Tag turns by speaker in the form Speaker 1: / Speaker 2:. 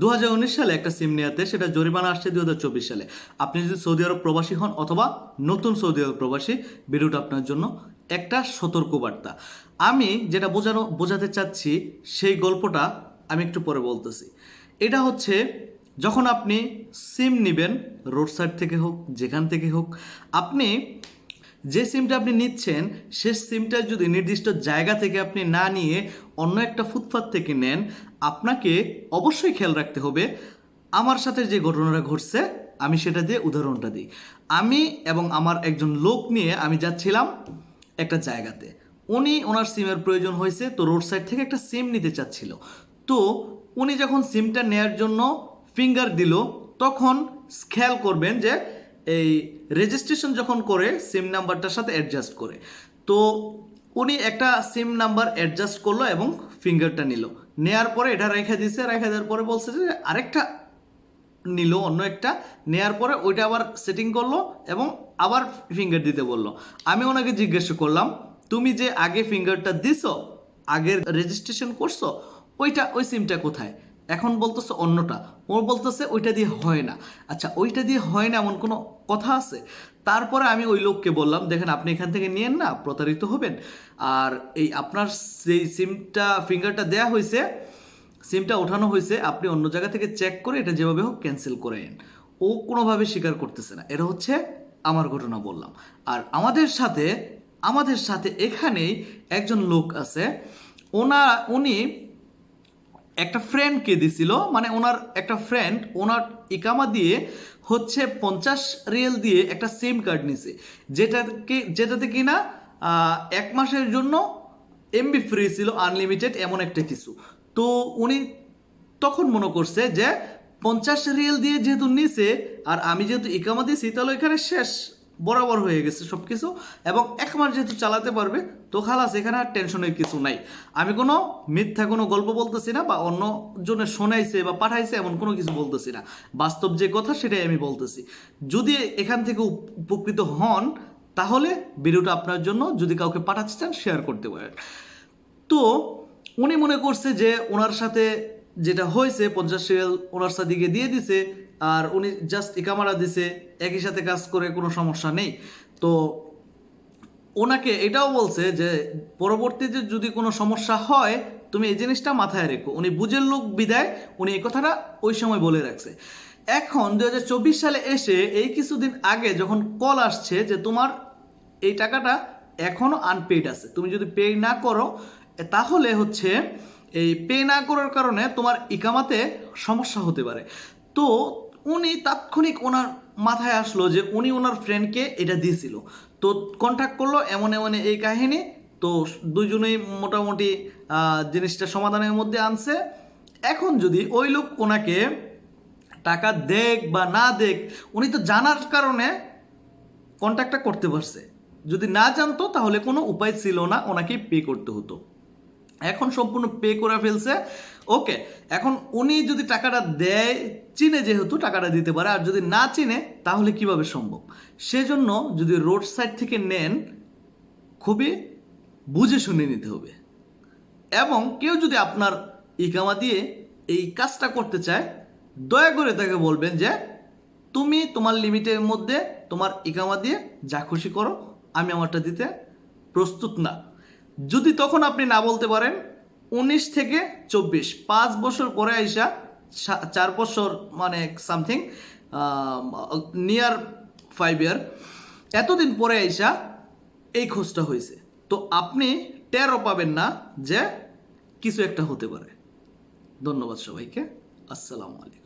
Speaker 1: দু হাজার উনিশ সালে একটা সিম নেওয়াতে সেটা জরিমানা আসছে দু হাজার চব্বিশ সালে। আপনি যদি সৌদি আরব প্রবাসী হন অথবা নতুন সৌদি আরব প্রবাসী, ভিডিওটা আপনার জন্য একটা সতর্কবার্তা। আমি যেটা বোঝানো, বোঝাতে চাচ্ছি, সেই গল্পটা আমি একটু পরে বলতেছি। এটা হচ্ছে, যখন আপনি সিম নেবেন, রোড সাইড থেকে হোক, যেখান থেকে হোক, আপনি যে সিমটা আপনি নিচ্ছেন সে সিমটা যদি নির্দিষ্ট জায়গা থেকে আপনি না নিয়ে অন্য একটা ফুটপাত থেকে নেন, আপনাকে অবশ্যই খেয়াল রাখতে হবে, আমার সাথে যে ঘটনাটা ঘটছে, আমি সেটা দিয়ে উদাহরণটা দিই। আমি এবং আমার একজন লোক নিয়ে আমি যাচ্ছিলাম একটা জায়গাতে। উনি ওনার সিমের প্রয়োজন হয়েছে, তো রোড সাইড থেকে একটা সিম নিতে চাচ্ছিল। তো উনি যখন সিমটা নেয়ার জন্য ফিঙ্গার দিল, তখন খেয়াল করবেন যে এই রেজিস্ট্রেশন যখন করে সিম নাম্বারটার সাথে অ্যাডজাস্ট করে। তো উনি একটা সিম নাম্বার অ্যাডজাস্ট করল এবং ফিঙ্গারটা নিল। নেয়ার পরে এটা রেখে দিছে, রেখে দেওয়ার পরে বলছে যে আরেকটা নিল, অন্য একটা। নেয়ার পরে ওইটা আবার সেটিং করল এবং আবার ফিঙ্গার দিতে বলল। আমি ওনাকে জিজ্ঞেস করলাম, তুমি যে আগে ফিঙ্গারটা দিছো, আগের রেজিস্ট্রেশন করছ, ওইটা, ওই সিমটা কোথায়? এখন বলতেছে অন্যটা, ও বলতেছে ওইটা দিয়ে হয় না। আচ্ছা ওইটা দিয়ে হয় না এমন কোনো কথা আছে? তারপরে আমি ওই লোককে বললাম, দেখেন, আপনি এখান থেকে নিয়েন না, প্রতারিত হবেন। আর এই আপনার সেই সিমটা, ফিঙ্গারটা দেয়া হয়েছে, সিমটা ওঠানো হয়েছে, আপনি অন্য জায়গা থেকে চেক করে এটা যেভাবে হোক ক্যান্সেল করে নেন। ও কোনোভাবে স্বীকার করতেছে না। এটা হচ্ছে আমার ঘটনা বললাম। আর আমাদের সাথে আমাদের সাথে এখানেই একজন লোক আছে। ওনা, উনি একটা ফ্রেন্ডকে দিছিল মানে ওনার একটা ফ্রেন্ড ওনার ইকামা দিয়ে হচ্ছে পঞ্চাশ রিয়েল দিয়ে একটা সিম কার্ড নিছে, যেটাকে, যেটাতে কিনা এক মাসের জন্য এমবি ফ্রি ছিল আনলিমিটেড এমন একটা কিছু। তো উনি তখন মনে করছে যে, পঞ্চাশ রিয়েল দিয়ে যেহেতু নিছে, আর আমি যেহেতু ইকামা দিয়েছি তাহলে এখানে শেষ। বরাবর হয়ে গেছে সব কিছু এবং এক মাস যেহেতু চালাতে পারবে, তো খালাস, এখানে আর টেনশনের কিছু নাই। আমি কোনো মিথ্যা কোনো গল্প বলতেছি না বা অন্য জনে শোনাইছে বা পাঠাইছে এমন কোনো কিছু বলতেছি না। বাস্তব যে কথা সেটাই আমি বলতেছি। যদি এখান থেকে উপকৃত হন, তাহলে ভিডিওটা আপনার জন্য যদি কাউকে পাঠাতে চান শেয়ার করতে পারেন। তো উনি মনে করছে যে, ওনার সাথে যেটা হয়েছে, পঞ্চাশ রিয়াল ওনার সাদিকে দিয়ে দিছে আর উনি জাস্ট ইকামারা দিছে, একই সাথে কাজ করে, কোনো সমস্যা নেই। তো ওনাকে এটাও বলছে যে, পরবর্তীতে যদি কোনো সমস্যা হয়, তুমি এই জিনিসটা মাথায় রেখো। উনি বুঝের লোক, বিদায়। উনি এই কথাটা ওই সময় বলে রাখছে। এখন দু হাজার চব্বিশ সালে এসে এই কিছুদিন আগে যখন কল আসছে যে, তোমার এই টাকাটা এখনও আনপেইড আছে। তুমি যদি পে না করো তাহলে হচ্ছে এই পে না করার কারণে তোমার ইকামাতে সমস্যা হতে পারে। তো উনি তাৎক্ষণিক ওনার মাথায় আসলো যে উনি ওনার ফ্রেন্ডকে এটা দিয়েছিল। তো কন্ট্যাক্ট করল এমন এমন এই কাহিনী। তো দুজনেই মোটামুটি জিনিসটা সমাধানের মধ্যে আনছে। এখন যদি ওই লোক ওনাকে টাকা দেখ বা না দেখ, উনি তো জানার কারণে কন্ট্যাক্টটা করতে পারছে। যদি না জানতো তাহলে কোনো উপায় ছিল না ওনাকে পে করতে হতো। এখন সম্পূর্ণ পে করে ফেলছে। ওকে এখন উনি যদি টাকাটা দেয়, চিনে যেহেতু টাকাটা দিতে পারে, আর যদি না চিনে, তাহলে কীভাবে সম্ভব? সেজন্য যদি রোড সাইড থেকে নেন, খুবই বুঝে শুনে নিতে হবে। এবং কেউ যদি আপনার ইকামা দিয়ে এই কাজটা করতে চায়, দয়া করে তাকে বলবেন যে, তুমি তোমার লিমিটের মধ্যে তোমার ইকামা দিয়ে যা খুশি করো, আমি আমারটা দিতে প্রস্তুত না। যদি তখন আপনি না বলতে পারেন, উনিশ থেকে চব্বিশ, পাঁচ বছর পরে আইসা চার বছর মানে সামথিং নিয়ার ফাইভ ইয়ার এতদিন পরে আইসা এই খোঁজটা হয়েছে তো আপনি টেরও পাবেন না যে কিছু একটা হতে পারে। ধন্যবাদ সবাইকে। আসসালামু আলাইকুম।